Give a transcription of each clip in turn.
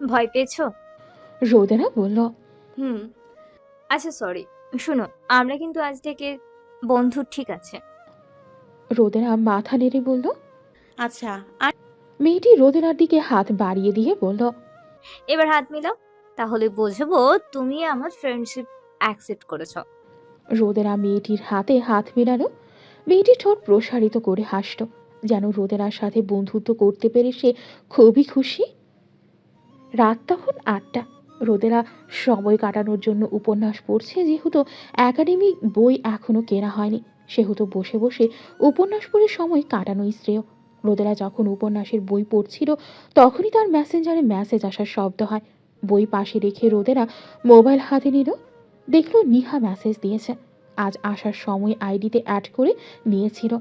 ভয় পেয়েছ? রোদেলা বলল হুম। আচ্ছা সরি শোনো আমরা কিন্তু আজ থেকে বন্ধু ঠিক আছে। রোদেলা মাথা নেড়ে বলল আচ্ছা আর মেয়েটি রোদেলার দিকে হাত বাড়িয়ে দিয়ে বলল এবার হাত মিলাও তাহলে বুঝব তুমি আমার ফ্রেন্ডশিপ অ্যাকসেপ্ট করেছ। রোদেলা মেয়েটির হাতে হাত মেলালো মেয়েটি ঠোঁট প্রসারিত করে হাসল যেন রোদেলার সাথে বন্ধুত্ব করতে পেরে সে খুবই খুশি। রাত তখন আটটা। রোদেলা সময় কাটানোর জন্য উপন্যাস পড়ছে, যেহেতু একাডেমিক বই এখনও কেনা হয়নি। সেহেতু বসে বসে উপন্যাস পড়ে সময় কাটানোই শ্রেয়। রোদেলা যখন উপন্যাসের বই পড়ছিল, তখনই তার মেসেঞ্জারে মেসেজ আসার শব্দ হয়। বই পাশে রেখে রোদেলা মোবাইল হাতে নিল। দেখল নিহা মেসেজ দিয়েছে। আজ আসার সময় আইডিতে অ্যাড করে নিয়েছিল।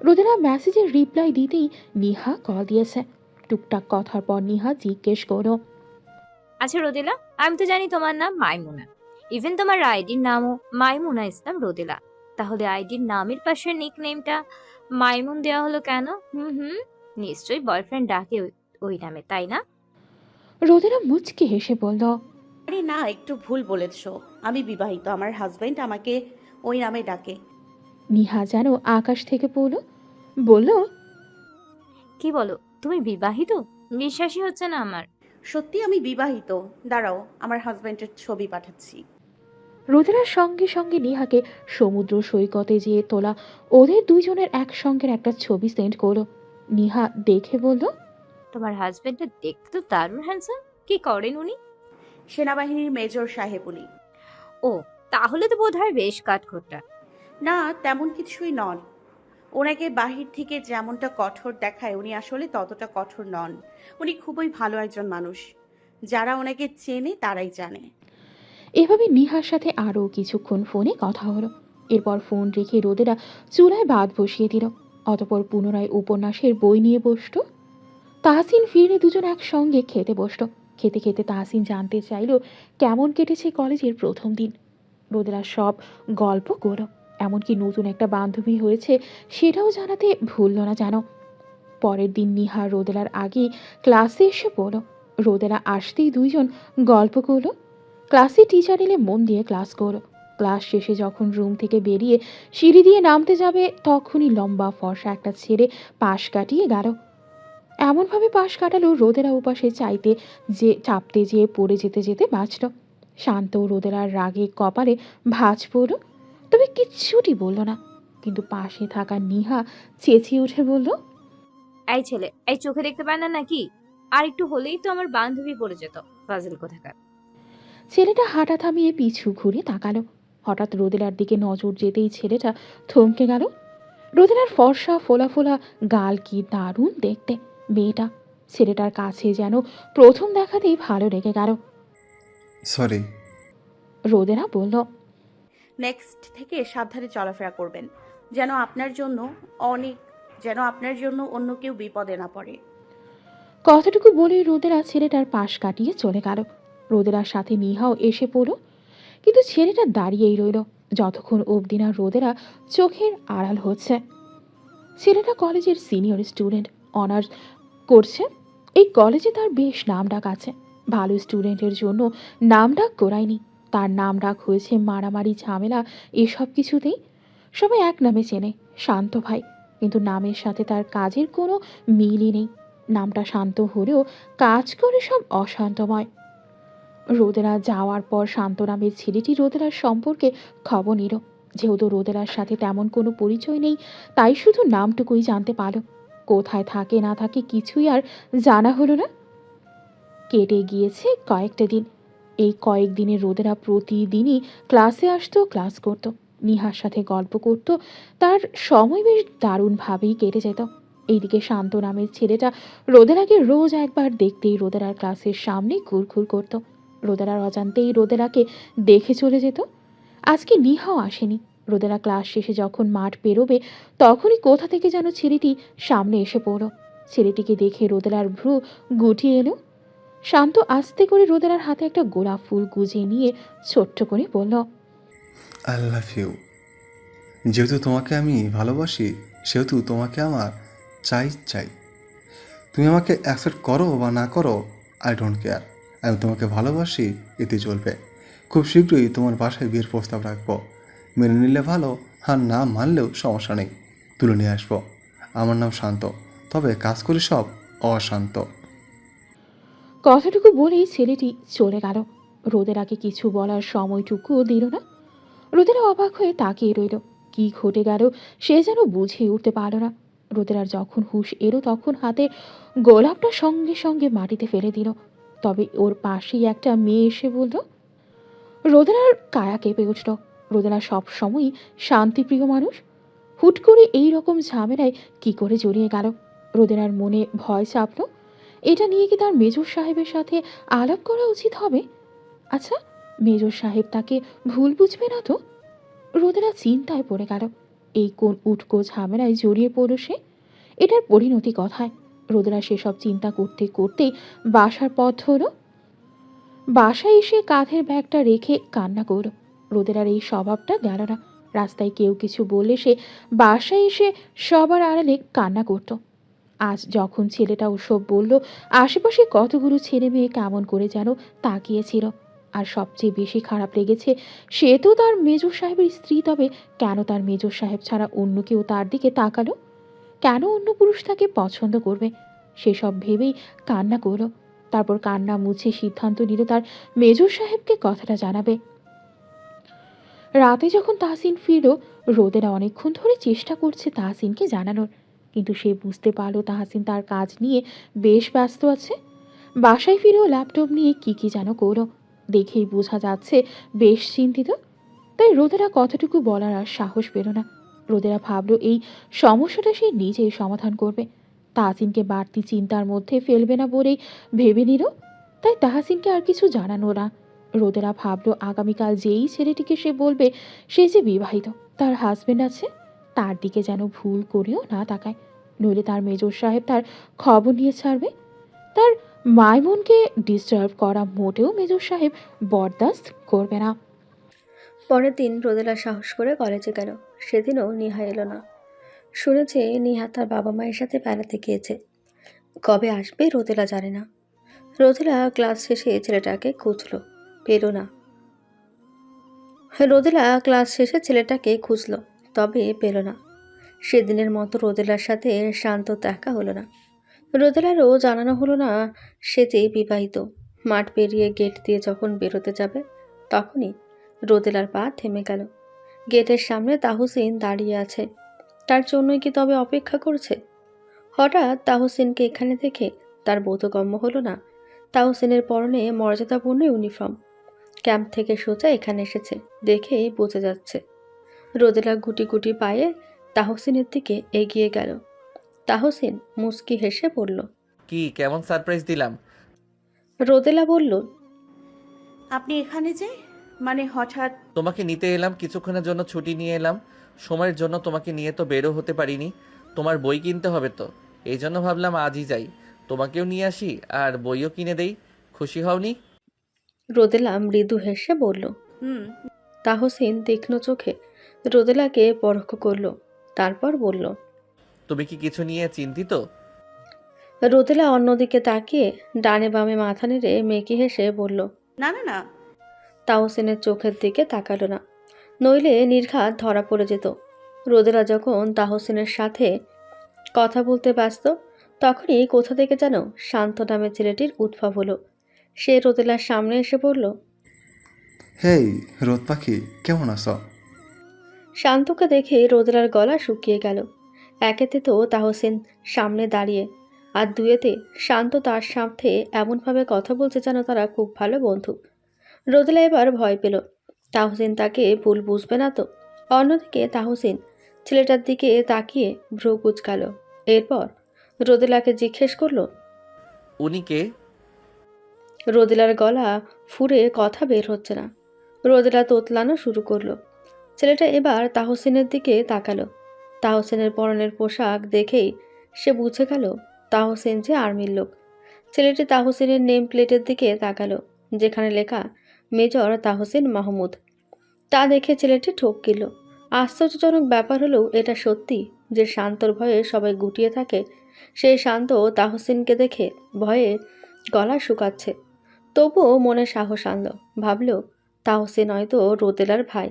রোদেলা মেসেজের রিপ্লাই দিতেই নিহা কল দিয়েছে। টুকটাক কথার পর নিহা জিজ্ঞেস করো আচ্ছা রোদেলা আমি তো জানি তোমার নাম মাইমুনা। ইভেন তোমার আইডির নামও মাইমুনা ইসলাম রোদেলা। তাহলে আইডির নামের পাশে নিক নেমটা মাইমুন দেওয়া হলো কেন? হুম হুম নিশ্চয়ই বয়ফ্রেন্ড ডাকে ওই- ওই নামে তাই না? রোদেলা মুচকে হেসে বলল আরে না একটু ভুল বলেছ। আমি বিবাহিত আমার হাজবেন্ড আমাকে ওই নামে ডাকে। নিহা যেন আকাশ থেকে পড়ল বলল কি বলো তুমি বিবাহিত? বিশ্বাসই হচ্ছে না আমার। সত্যি আমি বিবাহিত। দাঁড়াও আমার হাজব্যান্ডের ছবি পাঠাচ্ছি। রোদেলার সঙ্গে সঙ্গে নিহাকে সমুদ্র সৈকতে যেয়ে তোলা ওদের দুইজনের একসঙ্গের একটা ছবি সেন্ড করল। নিহা দেখে বলল তোমার হাজবেন্ডটা দেখতে তো দারুণ হ্যান্ডসাম কি করেন উনি? সেনাবাহিনীর মেজর সাহেব উনি। ও তাহলে তো বোধ হয় বেশ কাঠখোট্টা। না তেমন কিছুই নন। ওনাকে বাহির থেকে যেমনটা কঠোর দেখায়, উনি আসলে ততটা কঠোর নন। উনি খুবই ভালো একজন মানুষ। যারা ওনাকে চেনে, তারাই জানে। এভাবে নিহার সাথে আরও কিছুক্ষণ ফোনে কথা হলো। এরপর ফোন রেখে রোদেরা চুলায় ভাত বসিয়ে দিল। অতপর পুনরায় উপন্যাসের বই নিয়ে বসল। তাহসিন ফিরে দুজন একসঙ্গে খেতে বসল। খেতে খেতে তাহসিন জানতে চাইল, কেমন কেটেছে কলেজের প্রথম দিন। রোদেলা সব গল্প করো এমনকি নতুন একটা বান্ধবী হয়েছে, সেটাও জানাতে ভুলল না যেন। পরের দিন নিহা রোদেলার আগে ক্লাসে এসে পড়ল। রোদেলা আসতেই দুইজন গল্প করল। ক্লাসে টিচার এলে মন দিয়ে ক্লাস করো। ক্লাস শেষে যখন রুম থেকে বেরিয়ে সিঁড়ি দিয়ে নামতে যাবে, তখনই লম্বা ফর্সা একটা ছেড়ে পাশ কাটিয়ে গেল। এমনভাবে পাশ কাটালো রোদেরা উপাসে চাইতে যে, চাপতে যেয়ে পড়ে যেতে যেতে বাঁচল। শান্ত রোদেরার রাগে কপালে ভাঁজ পড়ল। কিচ্ছুটি বলল না কিন্তু পাশে থাকা নিহা চেঁচিয়ে উঠে বলল এই ছেলে এই চোখে দেখতে পায় না নাকি? আর একটু হলেই তো আমার বান্ধবী পড়ে যেত ফাজিল কোথাকার। ছেলেটা হাঁটা থামিয়ে পিছু ঘুরে তাকালো। হঠাৎ রোদেলার দিকে নজর যেতেই ছেলেটা থমকে গেল। রোদেলার ফর্সা ফোলা ফোলা গাল কি দারুণ দেখতে। মেয়েটা ছেলেটার কাছে যেন প্রথম দেখাতেই ভালো লেগে গেল। সরি রোদেলা বলল নেক্সট থেকে সাবধানে চলাফেরা করবেন। যেন আপনার জন্য অনেক, যেন আপনার জন্য অন্য কেউ বিপদে না পড়ে। কথাটুকু বলেই রোদেলা ছেলেটার পাশ কাটিয়ে চলে গেল। রোদেলার সাথে নিহাও এসে পড়ল, কিন্তু ছেলেটা দাঁড়িয়েই রইল। যতক্ষণ অবধি না রোদেরা চোখের আড়াল হচ্ছে। ছেলেটা কলেজের সিনিয়র স্টুডেন্ট, অনার্স করছে। এই কলেজে তার বেশ নাম ডাক আছে। ভালো স্টুডেন্টের জন্য নাম ডাক করায়নি। তার নাম ডাক হয়েছে, মারামারি, ঝামেলা, এসব কিছুতেই। সবাই এক নামে চেনে, শান্ত ভাই। কিন্তু নামের সাথে তার কাজের কোনো মিলই নেই। নামটা শান্ত হলেও কাজ করে সব অশান্তময়। রোদেলা যাওয়ার পর শান্ত নামের ছেলেটি রোদেলার সম্পর্কে খবর নিল। যেহেতু রোদেলার সাথে তেমন কোনো পরিচয় নেই, তাই শুধু নামটুকুই জানতে পারল। কোথায় থাকে, না থাকে কিছুই আর জানা হলো না। কেটে গিয়েছে কয়েকটা দিন। এই কয়েকদিনে রোদেরা প্রতিদিনই ক্লাসে আসতো, ক্লাস করত, নিহার সাথে গল্প করত, তার সময় বেশ দারুণভাবেই কেটে যেত। এইদিকে শান্ত নামের ছেলেটা রোদেরাকে রোজ একবার দেখতেই রোদেরার ক্লাসের সামনে ঘুরঘুর করত। রোদেরার অজান্তেই রোদেরাকে দেখে চলে যেত। আজকে নিহাও আসেনি। রোদেরা ক্লাস শেষে যখন মাঠ পেরোবে, তখনই কোথা থেকে যেন ছেলেটি সামনে এসে পড়ল। ছেলেটিকে দেখে রোদেলার ভ্রু গুটিয়ে এলো। শান্ত আস্তে করে রোদেলার হাতে একটা গোলাপ ফুল গুজে নিয়ে ছোট্ট করে বলল আই লাভ ইউ যেহেতু তোমাকে আমি ভালোবাসি, সেহেতু তোমাকে আমার চাই চাই। তুমি আমাকে অ্যাকসেপ্ট করো বা না করো আই ডোন্ট কেয়ার আমি তোমাকে ভালোবাসি, এতে চলবে। খুব শীঘ্রই তোমার বাসায় বিয়ের প্রস্তাব রাখব। মেনে নিলে ভালো, আর না মানলেও সমস্যা নেই। তুলে নিয়ে আসব। আমার নাম শান্ত। তবে কাজ করি সব অশান্ত। কথাটুকু বলেই ছেলেটি চলে গেল। রোদেরাকে কিছু বলার সময়টুকুও দিল না। রোদেরা অবাক হয়ে তাকিয়ে রইল, কি ঘটে গেল সে যেন বুঝে উঠতে পারল না। রোদেরার যখন হুঁশ এলো তখন হাতে গোলাপটা সঙ্গে সঙ্গে মাটিতে ফেলে দিল। তবে ওর পাশেই একটা মেয়ে এসে বলল রোদেরার কায়া কেঁপে উঠল। রোদেরা সবসময়ই শান্তিপ্রিয় মানুষ। হুট করে এই রকম ঝামেলায় কি করে জড়িয়ে গেল? রোদেরার মনে ভয় চাপলো। এটা নিয়ে কি তার মেজর সাহেবের সাথে আলাপ করা উচিত হবে? আচ্ছা মেজর সাহেব তাকে ভুল বুঝবে না তো? রোদেরা চিন্তায় পড়ে গেল। এই কোন উটকো ঝামেলায় জড়িয়ে পড়ল সে? এটার পরিণতি কথায়? রোদেরা সেসব চিন্তা করতে করতেই বাসার পথ ধরল বাসায় এসে কাঁধের ব্যাগটা রেখে কান্না করল। রোদেরার এই স্বভাবটা গেল না। রাস্তায় কেউ কিছু বলে সে বাসায় এসে সবার আড়ালে কান্না করতো। আজ যখন ছেলেটা ওসব বলল, আশেপাশে কতগুলো ছেলে মেয়ে কেমন করে যেন তাকিয়েছিল। আর সবচেয়ে বেশি খারাপ লেগেছে, সে তো তার মেজর সাহেবের স্ত্রী, তবে কেন তার মেজর সাহেব ছাড়া অন্য কেউ তার দিকে তাকালো? কেন অন্য পুরুষ তাকে পছন্দ করবে? সেসব ভেবেই কান্না করল। তারপর কান্না মুছে সিদ্ধান্ত নিল তার মেজর সাহেবকে কথাটা জানাবে। রাতে যখন তাহসিন ফিরল রোদেরা অনেকক্ষণ ধরে চেষ্টা করছে তাহসিনকে জানানোর। কিন্তু সে বুঝতে পারল তাহাসিন তার কাজ নিয়ে বেশ ব্যস্ত আছে। বাসায় ফিরেও ল্যাপটপ নিয়ে কি কি যেন করো দেখেই বোঝা যাচ্ছে বেশ চিন্তিত। তাই রোদেরা কতটুকু বলার আর সাহস পেল না। রোদেরা ভাবলো এই সমস্যাটা সে নিজেই সমাধান করবে। তাহসিনকে বাড়তি চিন্তার মধ্যে ফেলবে না বলেই ভেবে নিল। তাই তাহাসিনকে আর কিছু জানানো না। রোদেরা ভাবলো আগামীকাল যেই ছেলেটিকে সে বলবে সে যে বিবাহিত, তার হাজবেন্ড আছে। তার দিকে যেন ভুল করেও না তাকায়। নইলে তার মেজর সাহেব তার খবর নিয়ে ছাড়বে। তার মাইমনকে ডিস্টার্ব করা মোটেও মেজর সাহেব বরদাস্ত করবে না। পরের দিন রোদেলা সাহস করে কলেজে গেল। সেদিনও নিহা এলো না। শুনেছে নিহা তার বাবা মায়ের সাথে বেড়াতে গিয়েছে। কবে আসবে রোদেলা জানে না। রোদেলা ক্লাস শেষে ছেলেটাকে খুঁজলো। পেল না। রোদেলা ক্লাস শেষে ছেলেটাকে খুঁজলো। তবে পেল না। সেদিনের মতো রোদেলার সাথে শান্ত দেখা হলো না। রোদেলারও জানানো হলো না, সে যে বিবাহিত। মাঠ পেরিয়ে গেট দিয়ে যখন বেরোতে যাবে, তখনই রোদেলার পা থেমে গেল। গেটের সামনে তাহসিন দাঁড়িয়ে আছে। তার জন্যই কি তবে অপেক্ষা করছে? হঠাৎ তাহসিনকে এখানে দেখে তার বোধগম্য হলো না। তাহসিনের পরনে মর্যাদাপূর্ণ ইউনিফর্ম। ক্যাম্প থেকে সোজা এখানে এসেছে, দেখেই বোঝা যাচ্ছে। রোদেলা গুটি গুটি পায়ে তাহসিনের দিকে এগিয়ে গেল। তাহসিন মুস্কি হেসে পড়ল কি কেমন সারপ্রাইজ দিলাম। রোদেলা বলল আপনি এখানে যে মানে হঠাৎ তোমাকে নিতে এলাম কিছুক্ষণের জন্য ছুটি নিয়ে এলাম। সময়ের জন্য তোমাকে নিয়ে তো বেরো হতে পারিনি। তোমার বই কিনতে হবে তো। এই জন্য ভাবলাম আজই যাই। তোমাকেও নিয়ে আসি আর বইও কিনে দেই। খুশি হওনি? রোদেলা মৃদু হেসে বলল হুম। তাহসিন তীক্ষ্ণ চোখে রোদেলাকে পরখ করল তারপর বলল তুমি কি কিছু নিয়ে চিন্তিত? রোদেলা অন্যদিকে তাকিয়ে ডানে বামে মাথা নেড়ে মেকি হেসে বলল না না না। তাহসিনের চোখের দিকে তাকালো না নইলে নির্ঘাত ধরা পড়ে যেত। রোদেলা যখন তাহসিনের সাথে কথা বলতে ব্যস্ত তখনই কোথা থেকে যেন শান্ত নামের ছেলেটির উদ্ভব হলো। সে রোদেলার সামনে এসে বলল হেই রোদ পাখি কেমন আছো? শান্তকে দেখে রোদেলার গলা শুকিয়ে গেল। একেতে তো তাহসেন সামনে দাঁড়িয়ে আর দুয়েতে শান্ত তার সাথে এমনভাবে কথা বলছে যেন তারা খুব ভালো বন্ধু। রোদেলা এবার ভয় পেল। তাহসিন তাকে ভুল বুঝবে না তো? অন্যদিকে তাহসিন ছেলেটার দিকে তাকিয়ে ভ্রু কুচকাল। এরপর রোদেলাকে জিজ্ঞেস করল উনি কে? রোদেলার গলা ফুরে কথা বের হচ্ছে না। রোদেলা তোতলানো শুরু করল। ছেলেটা এবার তাহসিনের দিকে তাকালো। তাহসিনের পরনের পোশাক দেখেই সে বুঝে গেল তাহসিন যে আর্মির লোক। ছেলেটি তাহসিনের নেম প্লেটের দিকে তাকালো, যেখানে লেখা, মেজর তাহসিন মাহমুদ। তা দেখে ছেলেটি ঠকিল আশ্চর্যজনক ব্যাপার হলেও এটা সত্যি যে শান্তর ভয়ে সবাই গুটিয়ে থাকে। সেই শান্ত তাহসিনকে দেখে ভয়ে গলা শুকাচ্ছে। তবুও মনে সাহস আনল। ভাবল, তাহসিন হয়তো রোদেলার ভাই।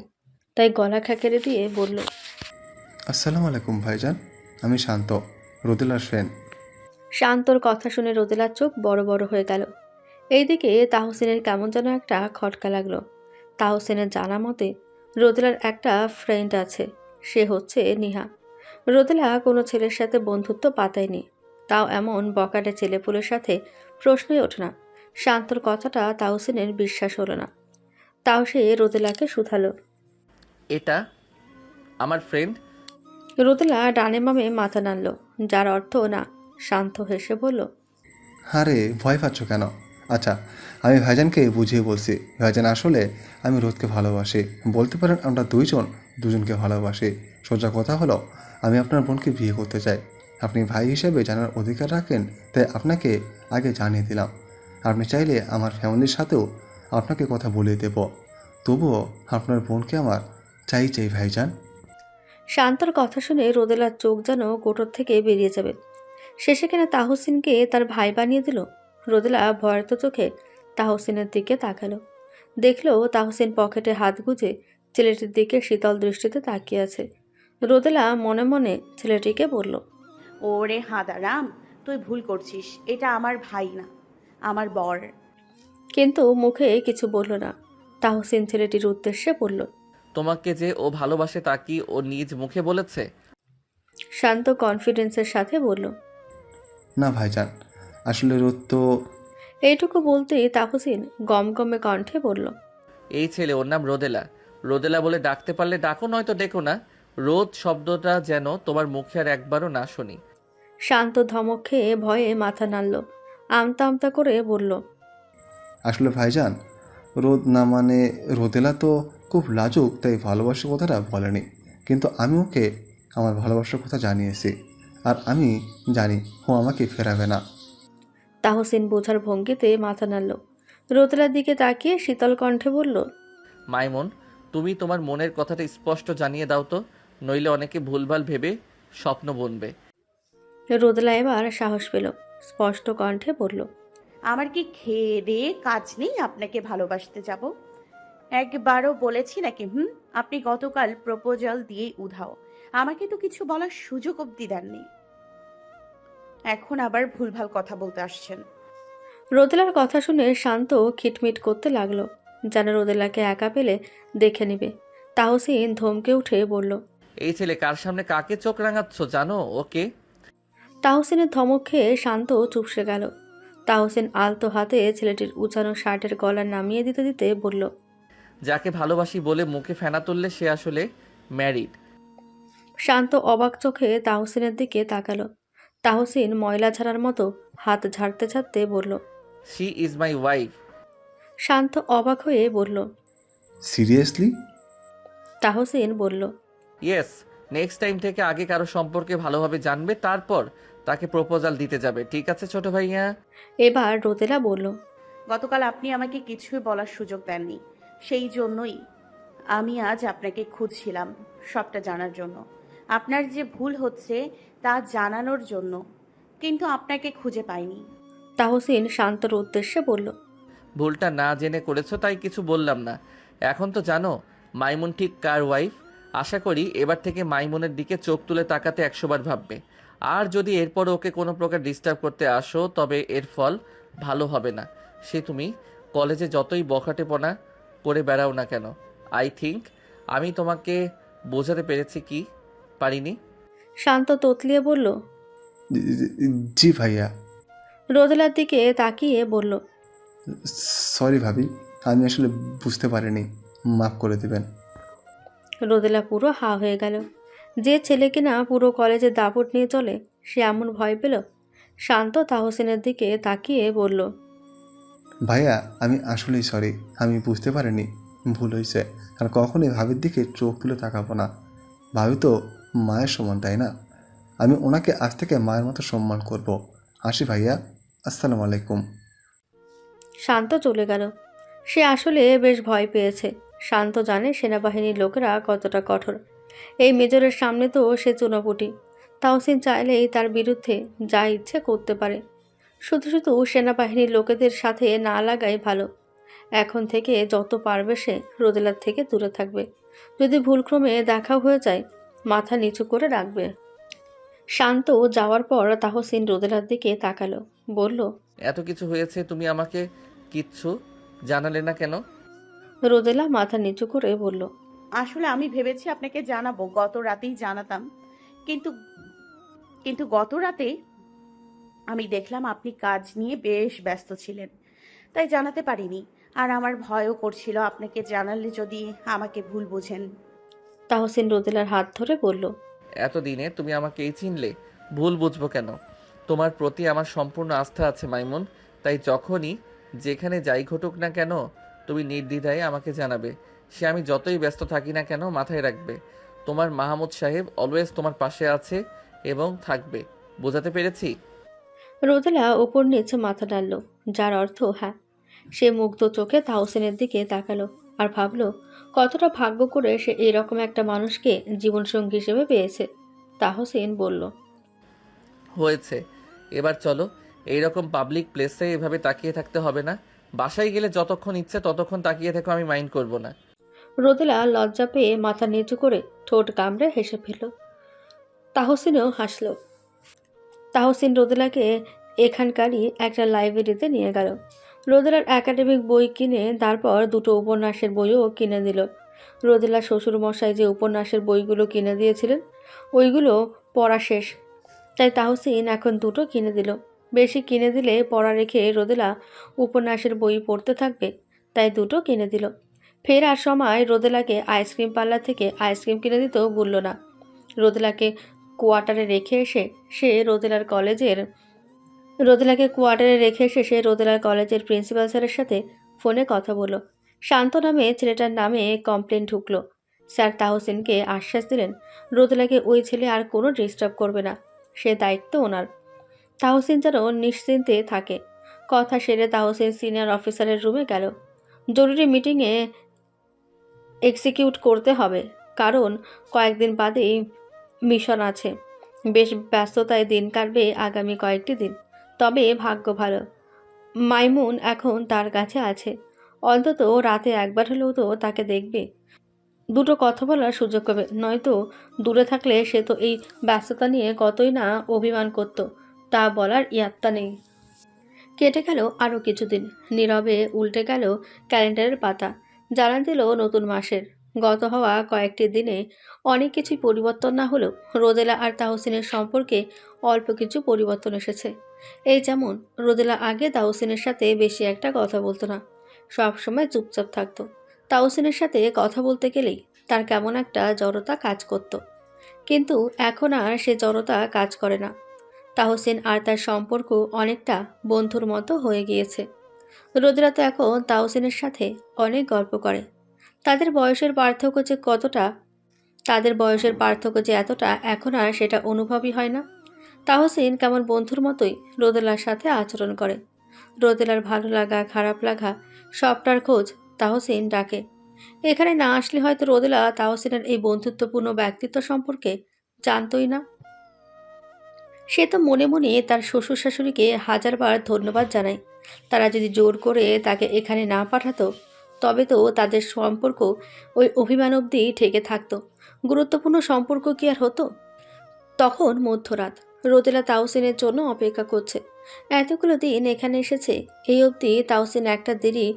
তাই গলা খেকেড়ে দিয়ে বলল আসসালামু আলাইকুম ভাইজান আমি শান্ত রোদেলার ফ্রেন্ড। শান্তর কথা শুনে রোদেলার চোখ বড় বড় হয়ে গেল। এইদিকে তাহসিনের কেমন যেন একটা খটকা লাগল। তাহসিনের জানা মতে রোদেলার একটা ফ্রেন্ড আছে সে হচ্ছে নিহা। রোদেলা কোনো ছেলের সাথে বন্ধুত্ব পাতায়নি। তাও এমন বকাটে ছেলেপুলের সাথে প্রশ্নই ওঠে না। শান্তর কথাটা তাহসিনের বিশ্বাস হলো না। তাও সে রোদেলাকে শুধালো। এটা আমার ফ্রেন্ড রোদেলা ডানে মামে মাথা নাড়ল যার অর্থ না শান্ত হেসে বলল আরে ভয় পাচ্ছ কেন? আচ্ছা আমি ভাইজানকে বুঝিয়ে বলছি। ভাইজান আসলে আমি রোদকে ভালোবাসি। বলতে পারেন আমরা দুইজন দুজনকে ভালোবাসি। সোজা কথা হলো আমি আপনার বোনকে বিয়ে করতে চাই। আপনি ভাই হিসেবে জানার অধিকার রাখেন তাই আপনাকে আগে জানিয়ে দিলাম। আপনি চাইলে আমার ফ্যামিলির সাথেও আপনাকে কথা বলিয়ে দেব। তবুও আপনার বোনকে আমার চাই চাই ভাইজান। শান্তর কথা শুনে রোদেলার চোখ যেন কোটর থেকে বেরিয়ে যাবে। শেষে কিনা তাহসিনকে তার ভাই বানিয়ে দিল? রোদেলা ভয়ার্ত চোখে তাহসিনের দিকে তাকালো। দেখল তাহসিন পকেটে হাত গুজে ছেলেটির দিকে শীতল দৃষ্টিতে তাকিয়ে আছে। রোদেলা মনে মনে ছেলেটিকে বলল ওরে হাঁদারাম তুই ভুল করছিস। এটা আমার ভাই না আমার বর। কিন্তু মুখে কিছু বলল না। তাহসিন ছেলেটির উদ্দেশ্যে বলল তোমাকে যে ও ভালোবাসে তা কি ও নিজ মুখে বলেছে? শান্ত কনফিডেন্সের সাথে বলল না ভাইজান আসলে রোদ তো এইটুকু বলতেই তাহসিন গমগমে কণ্ঠে বলল এই ছেলে ওর নাম রোদেলা। রোদেলা বলে ডাকতে পারলে ডাকো নয়তো ডেকো না। রোদ শব্দটা যেন তোমার মুখে আর একবারও না শুনি। শান্ত ধমক খেয়ে ভয়ে মাথা নাড়ল আমতা আমতা করে বলল আসলে ভাইজান রোদ না মানে রোদেলা তো খুব লাজুক তাই ভালোবাসার কথাটা বলেনি। কিন্তু আমি ওকে আমার ভালোবাসার কথা জানিয়েছি আর আমি জানি ও আমাকে ফেরাবে না। তাহসিন বোঝার ভঙ্গিতে মাথা নাড়ল। রোদেলার দিকে তাকিয়ে শীতল কণ্ঠে বলল মাইমন তুমি তোমার মনের কথাটা স্পষ্ট জানিয়ে দাও তো নইলে অনেকে ভুলভাল ভেবে স্বপ্ন বনবে। রোদলা এবার সাহস পেল স্পষ্ট কণ্ঠে বলল আমার কি খেয়ে দিয়ে কাজ নেই? আপনাকে ভালোবাসতে যাব। একবারও বলেছি নাকি হুম আপনি গতকাল প্রপোজাল দিয়েই উধাও। আমাকে তো কিছু বলার সুযোগ অবধি দেননি। এখন আবার ভুলভাল কথা বলতে আসছেন। রোদেলার কথা শুনে শান্ত খিটমিট করতে লাগল যেন রোদেলাকে একা পেলে দেখে নিবে। তাহসিন ধমকে উঠে বলল এই ছেলে কার সামনে কাকে চোখ রাঙাচ্ছ জানো ওকে? তাহসিনের ধমক খেয়ে শান্ত চুপসে গেল। তাহসিন আলতো হাতে ছেলেটির উঁচানো শার্টের গলা নামিয়ে দিতে দিতে বলল যাকে ভালোবাসি বলে মুখে ফেনা তুললে সে আসলে ম্যারিড। শান্ত অবাক চোখে তাহসিনের দিকে তাকালো। তাহসিন ময়লা ঝাড়ার মতো হাত ঝাড়তে ঝাড়তে বলল শি ইজ মাই ওয়াইফ শান্ত অবাক হয়ে বলল সিরিয়াসলি তাহসিন বলল ইয়েস নেক্সট টাইম থেকে আগে কারও সম্পর্কে ভালোভাবে জানবে তারপর তাকে প্রপোজাল দিতে যাবে। ঠিক আছে ছোট ভাইয়া? এবার রোদেলা বলল গতকাল আপনি আমাকে কিছুই বলার সুযোগ দেননি। সেই জন্যই আমি আজ আপনাকে খুঁজছিলাম সবটা জানার জন্য। আপনার যে ভুল হচ্ছে তা জানানোর জন্য কিন্তু আপনাকে খুঁজে পাইনি। তাহসিন শান্তর উদ্দেশ্যে বলল ভুলটা না জেনে করেছ তাই কিছু বললাম না। এখন তো জানো মাইমুন ঠিক কার ওয়াইফ আশা করি এবার থেকে মাইমুনের দিকে চোখ তুলে তাকাতে একশোবার ভাববে। আর যদি এরপর ওকে কোনো প্রকার ডিস্টার্ব করতে আসো তবে এর ফল ভালো হবে না। সে তুমি কলেজে যতই বখাটেপনা করে বেড়াও না কেন। আই থিঙ্ক আমি তোমাকে বোঝাতে পেরেছি কি পারিনি। শান্ত তোতলিয়ে বলল জি ভাইয়া। রোদেলার দিকে তাকিয়ে বলল সরি ভাবি আমি আসলে বুঝতে পারিনি। মাফ করে দেবেন। রোদেলা পুরো হা হয়ে গেল। যে ছেলে কিনা পুরো কলেজে দাপট নিয়ে চলে সে এমন ভয় পেল? শান্ত তাহসিনের দিকে তাকিয়ে বলল ভাইয়া আমি আসলেই সরি আমি বুঝতে পারিনি। ভুল হয়েছে। আর কখনোই ভাবির দিকে চোখ তুলে তাকাবো না। ভাবি তো মায়ের সমান তাই না? আমি ওনাকে আজ থেকে মায়ের মতো সম্মান করব। আসি ভাইয়া। আসসালামু আলাইকুম। শান্ত চলে গেল। সে আসলে বেশ ভয় পেয়েছে। শান্ত জানে সেনাবাহিনীর লোকেরা কতটা কঠোর। এই মেজরের সামনে তো সে চুনোপুটি। তাহসিন চাইলেই তার বিরুদ্ধে যা ইচ্ছে করতে পারে। শুধু শুধু সেনাবাহিনীর লোকেদের সাথে না লাগাই ভালো। এখন থেকে যত পারবে সে রোদেলার থেকে দূরে থাকবে। যদি ভুলক্রমে দেখাও হয়ে যায় মাথা নিচু করে রাখবে। শান্ত যাওয়ার পর তাহসিন রোদেলার দিকে তাকালো বলল এত কিছু হয়েছে তুমি আমাকে কিচ্ছু জানালে না কেন? রোদেলা মাথা নিচু করে বলল আসলে আমি ভেবেছি আপনাকে জানাব গত রাতেই জানাতাম। কিন্তু কিন্তু গত রাতে আমি দেখলাম আপনি কাজ নিয়ে বেশ ব্যস্ত ছিলেন। তাই জানাতে পারিনি। আর আমার ভয়ও করছিল আপনাকে জানালে যদি আমাকে ভুল বোঝেন। তাহসিন রোদেলার হাত ধরে বলল এতদিনে তুমি আমাকে এই চিনলে ভুল বুঝব কেন? তোমার প্রতি আমার সম্পূর্ণ আস্থা আছে মাইমুন। তাই যখনই যেখানে যাই ঘটুক না কেন তুমি নির্দ্বিধায় আমাকে জানাবে। সে আমি যতই ব্যস্ত থাকি না কেন মাথায় রাখবে। তোমার মাহমুদ সাহেব অলওয়েজ তোমার পাশে আছে এবং থাকবে। বোঝাতে পেরেছি? রোদেলা ওপর নিচে মাথা ডালল যার অর্থ হ্যাঁ। সে মুগ্ধ চোখে তাহসিনের দিকে তাকালো আর ভাবলো কতটা ভাগ্য করে সে এরকম একটা মানুষকে জীবনসঙ্গী হিসেবে পেয়েছে তাহসিন বলল। হয়েছে। এবার চলো এইরকম পাবলিক প্লেসে এভাবে তাকিয়ে থাকতে হবে না। বাসায় গেলে যতক্ষণ ইচ্ছে ততক্ষণ তাকিয়ে থাকো আমি মাইন্ড করব না। রোদেলা লজ্জা পেয়ে মাথা নিচু করে ঠোঁট কামড়ে হেসে ফেলল। তাহসিনও হাসল। তাহসিন রোদেলাকে এখানকারই একটা লাইব্রেরিতে নিয়ে গেল। রোদেলার একাডেমিক বই কিনে তারপর দুটো উপন্যাসের বইও কিনে দিল। রোদেলা শ্বশুরমশাই যে উপন্যাসের বইগুলো কিনে দিয়েছিলেন, ওইগুলো পড়া শেষ। তাই তাহসিন এখন দুটো কিনে দিল। বেশি কিনে দিলে পড়া রেখে রোদেলা উপন্যাসের বই পড়তে থাকবে, তাই দুটো কিনে দিল। ফেরার সময় রোদেলাকে আইসক্রিম পার্লার থেকে আইসক্রিম কিনে দিতেও ভুলল না। রোদেলাকে কোয়ার্টারে রেখে এসে সে রোদেলার কলেজের রোদেলাকে কোয়ার্টারে রেখে এসে সে রোদেলার কলেজের প্রিন্সিপাল স্যারের সাথে ফোনে কথা বলল। শান্ত নামে ছেলেটার নামে কমপ্লেন ঢুকলো। স্যার তাহসিনকে আশ্বাস দিলেন, রোদেলাকে ওই ছেলে আর কোনো ডিস্টার্ব করবে না, সে দায়িত্ব ওনার। তাহসিন যেন নিশ্চিন্তে থাকে। কথা সেরে তাহসিন সিনিয়র অফিসারের রুমে গেল। জরুরি মিটিংয়ে এক্সিকিউট করতে হবে। কারণ কয়েকদিন বাদেই মিশন আছে। বেশ ব্যস্ততায় দিন কাটবে আগামী কয়েকটি দিন। তবে ভাগ্য ভালো। মাইমুন এখন তার কাছে আছে। অন্তত রাতে একবার হলেও তো তাকে দেখবে। দুটো কথা বলার সুযোগ পাবে। নয়তো দূরে থাকলে সে তো এই ব্যস্ততা নিয়ে কতই না অভিমান করত। তা বলার ইয়াত্তা নেই। কেটে গেল আরও কিছুদিন। নীরবে উল্টে গেল ক্যালেন্ডারের পাতা। জানা দিল নতুন মাসের। গত হওয়া কয়েকটি দিনে অনেক কিছুই পরিবর্তন না হলেও রোদেলা আর তাহসিনের সম্পর্কে অল্প কিছু পরিবর্তন এসেছে। এই যেমন, রোদেলা আগে তাহসিনের সাথে বেশি একটা কথা বলতো না, সব সময় চুপচাপ থাকতো। তাহসিনের সাথে কথা বলতে গেলেই তার কেমন একটা জড়তা কাজ করত। কিন্তু এখন আর সে জড়তা কাজ করে না। তাহসিন আর তার সম্পর্ক অনেকটা বন্ধুর মতো হয়ে গিয়েছে। রোদেলা তো এখন তাহসিনের সাথে অনেক গল্প করে। তাদের বয়সের পার্থক্য যে কতটা, তাদের বয়সের পার্থক্য যে এতটা, এখন আর সেটা অনুভবই হয় না। তাহসিন কেমন বন্ধুর মতোই রোদেলার সাথে আচরণ করে। রোদেলার ভালো লাগা, খারাপ লাগা সবটার খোঁজ তাহসিন ডাকে। এখানে না আসলে হয়তো রোদেলা তাহসিনের এই বন্ধুত্বপূর্ণ ব্যক্তিত্ব সম্পর্কে জানতই না। সে তো মনে মনে তার শ্বশুর শাশুড়িকে হাজারবার ধন্যবাদ জানায়। তারা যদি জোর করে তাকে এখানে না পাঠাতো, তবে তো তাদের সম্পর্ক ওই অভিমান অবধি ঠেকে থাকতো। গুরুত্বপূর্ণ সম্পর্ক কি আর হতো? তখন মধ্যরাত রোদেলা তাওসিনের জন্য অপেক্ষা করছে। এতগুলো দিন এখানে এসেছে, এই অবধি তাওসিন একটা দেরি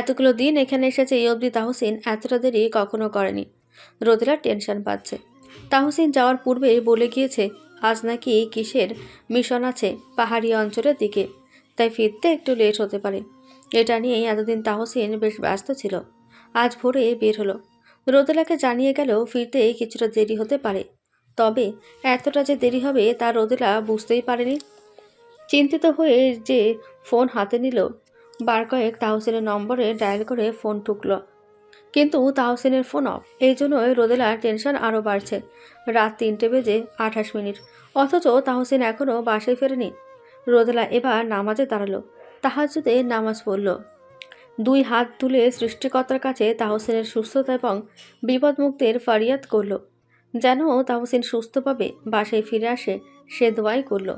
এতগুলো দিন এখানে এসেছে, এই অবধি তাহসিন এতটা দেরি কখনো করেনি। রোদেলা টেনশন পাচ্ছে তাহসিন যাওয়ার পূর্বে বলে গিয়েছে আজ নাকি কিসের মিশন আছে পাহাড়ি অঞ্চলের দিকে? তাই ফিরতে একটু লেট হতে পারে। এটা নিয়েই এতদিন তাহসিন বেশ ব্যস্ত ছিল। আজ ভোরে বের হলো। রোদেলাকে জানিয়ে গেল ফিরতে কিছুটা দেরি হতে পারে। তবে এতটা যে দেরি হবে তা রোদেলা বুঝতেই পারেনি। চিন্তিত হয়ে যে ফোন হাতে নিল, বার কয়েক তাহসিনের নম্বরে ডায়াল করে ফোন ঠুকল। কিন্তু তাহসিনের ফোন অফ। এই জন্যই রোদেলার টেনশন আরও বাড়ছে। রাত তিনটে বেজে আঠাশ মিনিট। অথচ তাহসিন এখনও বাসায় ফেরেনি। রোদেলা এবার নামাজে দাঁড়াল। তাহাজুদে নামাজ পড়ল। দুই হাত তুলে সৃষ্টিকর্তার কাছে তাহসিনের সুস্থতা এবং বিপদমুক্তের ফারিয়াদ করল। যেন তাহসিন সুস্থভাবে বাসায় ফিরে আসে, সে দোয়াই করল।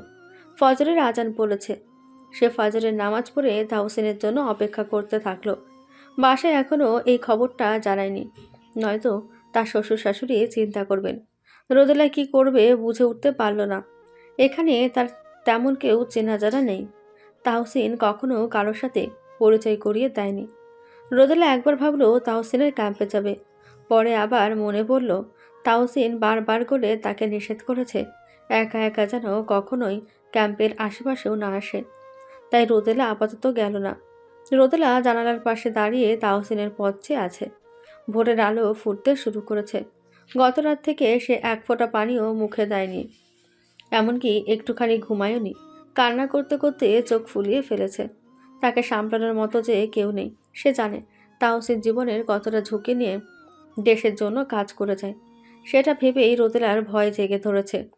ফজরের আজান পড়েছে। সে ফজরের নামাজ পড়ে তাহসিনের জন্য অপেক্ষা করতে থাকল। বাসায় এখনও এই খবরটা জানায়নি। নয়তো তার শ্বশুর শাশুড়ি চিন্তা করবেন। রোদেলা কি করবে বুঝে উঠতে পারল না। এখানে তার তেমন কেউ চেনা জানা নেই। তাহসিন কখনো কারোর সাথে পরিচয় করিয়ে দেয়নি। রোদেলা একবার ভাবলো তাহসিনের ক্যাম্পে যাবে। পরে আবার মনে পড়ল তাহসিন বারবার করে তাকে নিষেধ করেছে, একা একা যেন কখনোই ক্যাম্পের আশেপাশেও না আসে। তাই রোদেলা আপাতত গেল না। রোদেলা জানালার পাশে দাঁড়িয়ে তাহসিনের পথ চেয়ে আছে। ভোরের আলো ফুটতে শুরু করেছে। গত রাত থেকে সে এক ফোঁটা পানিও মুখে দেয়নি। এমনকি একটুখানি ঘুমায়ওনি কান্না করতে করতে চোখ ফুলিয়ে ফেলেছে। তাকে সামলানোর মতো যে কেউ নেই, সে জানে তাহসিন জীবনের কতটা ঝুঁকি নিয়ে দেশের জন্য কাজ করে যায় সেটা ভেবেই রোদেলার ভয় জেগে ধরেছে।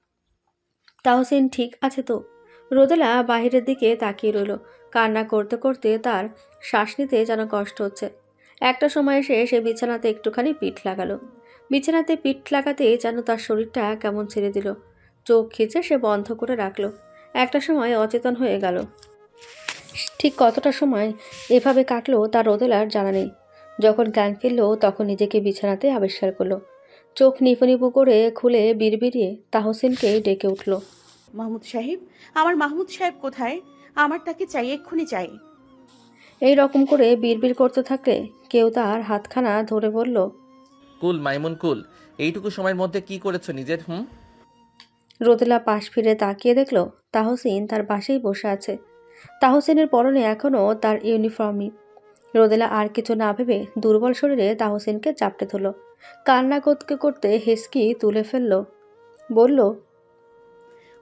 তাহসিন ঠিক আছে তো? রোদেলা বাহিরের দিকে তাকিয়ে রইল। কান্না করতে করতে তার শ্বাস নিতে যেন কষ্ট হচ্ছে। একটা সময় এসে সে বিছানাতে একটুখানি পিঠ লাগালো। বিছানাতে পিঠ লাগাতে যেন তার শরীরটা কেমন ছেড়ে দিল। চোখ খিচে সে বন্ধ করে রাখল। একটা সময় অচেতন হয়ে গেল। ঠিক কতটা সময় এভাবে কাটলো তার রোদেলার জানা নেই। যখন জ্ঞান ফিরল তখন নিজেকে বিছানাতে আবিষ্কার করল। চোখ নিপু নিপু করে খুলে বিড়বিড়িয়ে তাহসিনকে ডেকে উঠল। মাহমুদ সাহেব, আমার মাহমুদ সাহেব কোথায়? আমার তাকে চাই এক্ষুনি চাই। এই রকম করে বিড়বিড় করতে থাকলে কেউ তার হাতখানা ধরে বলল কুল মাইমুন কুল এইটুকু সময়ের মধ্যে কি করেছ নিজের হুম? রোদেলা পাশ ফিরে তাকিয়ে দেখল তাহসিন তার পাশেই বসে আছে। তাহসিনের পরনে এখনও তার ইউনিফর্মই। রোদেলা আর কিছু না ভেবে দুর্বল শরীরে তাহসিনকে চাপটে ধরল। কান্না করতে করতে হেসকি তুলে ফেলল। বলল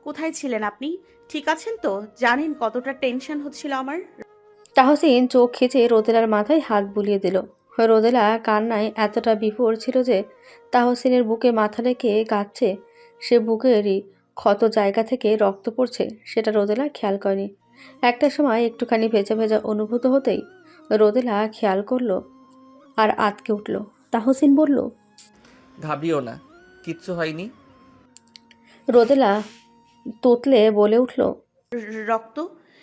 কোথায় ছিলেন আপনি? ঠিক আছেন তো? জানেন কতটা টেনশন হচ্ছিল আমার? তাহসিন চোখ খিচে রোদেলার মাথায় হাত বুলিয়ে দিল। রোদেলা কান্নায় এতটা বিভোর ছিল যে তাহসিনের বুকে মাথা রেখে কাঁদছে। সে বুকেরই ক্ষত জায়গা থেকে রক্ত পড়ছে সেটা রোদেলা খেয়াল করেনি। একটা সময় একটুখানি ভেজা ভেজা অনুভূত হতেই রোদেলা খেয়াল করল আর আতকে উঠল। তাহসিন বলল ঘাবড়িও না কিচ্ছু হয়নি? রোদেলা তোতলে বলে উঠল রক্ত